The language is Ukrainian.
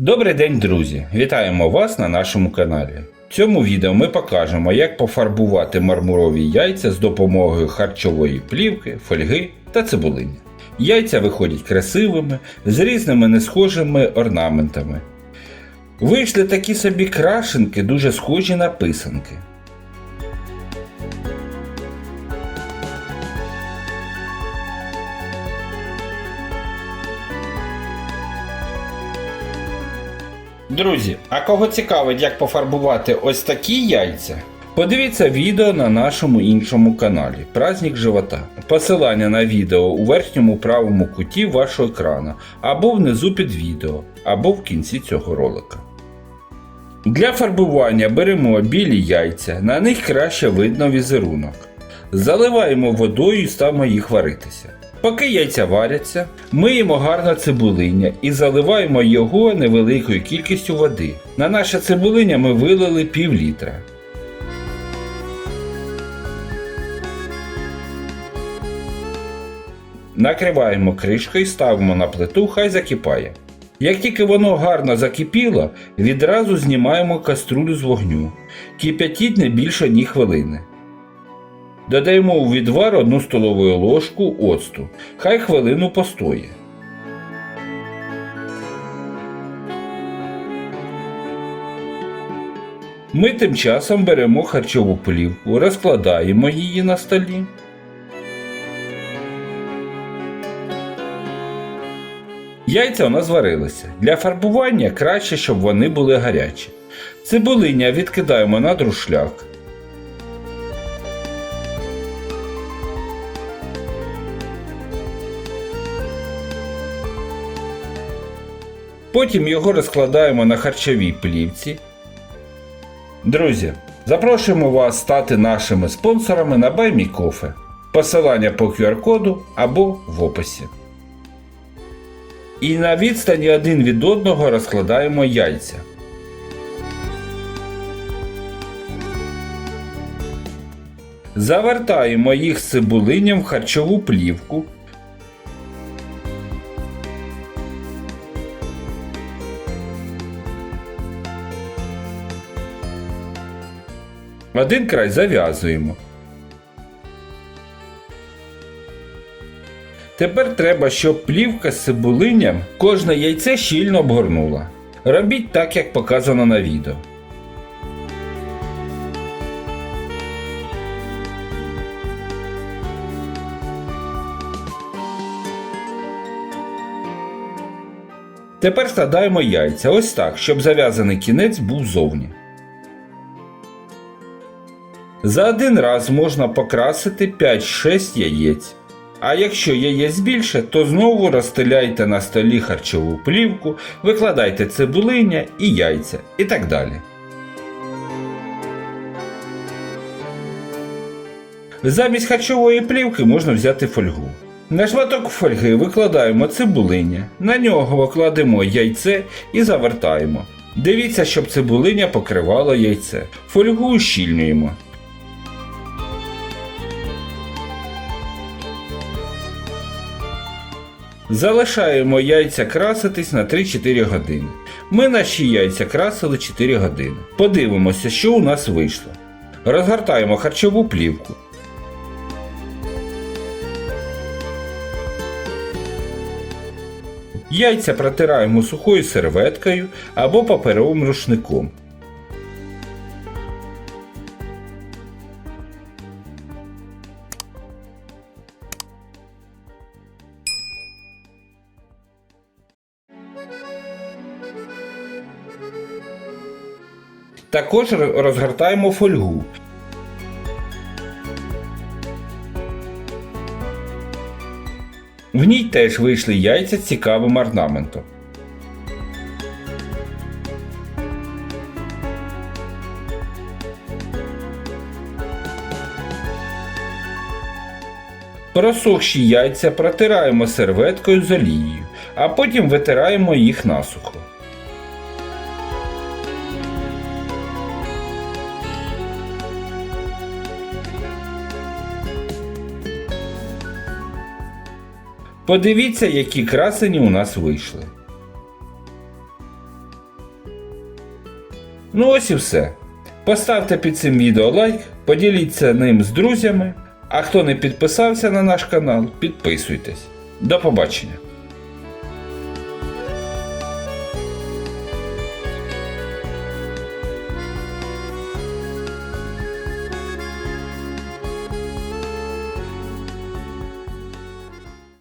Добрий день, друзі! Вітаємо вас на нашому каналі. В цьому відео ми покажемо, як пофарбувати мармурові яйця з допомогою харчової плівки, фольги та цибулини. Яйця виходять красивими, з різними несхожими орнаментами. Вийшли такі собі крашенки, дуже схожі на писанки. Друзі, а кого цікавить, як пофарбувати ось такі яйця? Подивіться відео на нашому іншому каналі Праздник живота. Посилання на відео у верхньому правому куті вашого екрану, або внизу під відео, або в кінці цього ролика. Для фарбування беремо білі яйця, на них краще видно візерунок. Заливаємо водою і ставимо їх варитися. Поки яйця варяться, миємо гарно цибулиння і заливаємо його невеликою кількістю води. На наше цибулиння ми вилили пів літра. Накриваємо кришкою і ставимо на плиту, хай закипає. Як тільки воно гарно закипіло, відразу знімаємо каструлю з вогню. Кип'ятіть не більше одні хвилини. Додаємо у відвар 1 столову ложку оцту. Хай хвилину постоє. Ми тим часом беремо харчову плівку, розкладаємо її на столі. Яйця у нас зварилися. Для фарбування краще, щоб вони були гарячі. Цибулиння відкидаємо на друшляк. Потім його розкладаємо на харчовій плівці. Друзі, запрошуємо вас стати нашими спонсорами на BuyMeCoffee. Посилання по QR-коду або в описі. І на відстані один від одного розкладаємо яйця. Завертаємо їх з цибулинням в харчову плівку. Один край зав'язуємо. Тепер треба, щоб плівка з цибулинням кожне яйце щільно обгорнула. Робіть так, як показано на відео. Тепер складаємо яйця ось так, щоб зав'язаний кінець був зовні. За один раз можна покрасити 5-6 яєць. А якщо яєць більше, то знову розстеляйте на столі харчову плівку, викладайте цибулиння і яйця і так далі. Замість харчової плівки можна взяти фольгу. На шматок фольги викладаємо цибулиння, на нього викладемо яйце і завертаємо. Дивіться, щоб цибулиня покривала яйце. Фольгу ущільнюємо. Залишаємо яйця краситись на 3-4 години. Ми наші яйця красили 4 години. Подивимося, що у нас вийшло. Розгортаємо харчову плівку. Яйця протираємо сухою серветкою або паперовим рушником. Також розгортаємо фольгу. В ній теж вийшли яйця з цікавим орнаментом. Просохші яйця протираємо серветкою з олією, а потім витираємо їх насухо. Подивіться, які красені у нас вийшли. Ну ось і все. Поставте під цим відео лайк, поділіться ним з друзями. А хто не підписався на наш канал, підписуйтесь. До побачення!